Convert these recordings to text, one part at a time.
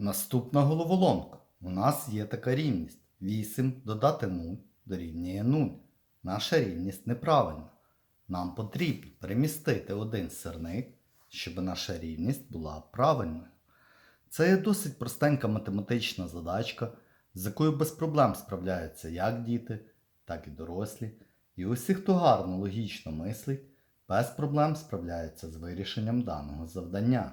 Наступна головоломка. У нас є така рівність. 8 додати 0 дорівнює 0. Наша рівність неправильна. Нам потрібно перемістити один сирник, щоб наша рівність була правильною. Це є досить простенька математична задачка, з якою без проблем справляються як діти, так і дорослі. І усі, хто гарно логічно мислить, без проблем справляються з вирішенням даного завдання.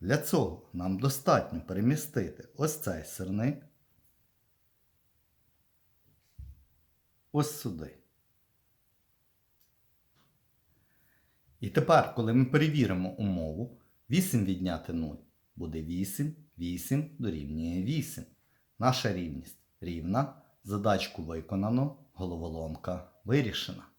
Для цього нам достатньо перемістити ось цей сирник ось сюди. І тепер, коли ми перевіримо умову, 8 відняти 0 буде 8, 8 дорівнює 8. Наша рівність рівна. Задачку виконано, головоломка вирішена.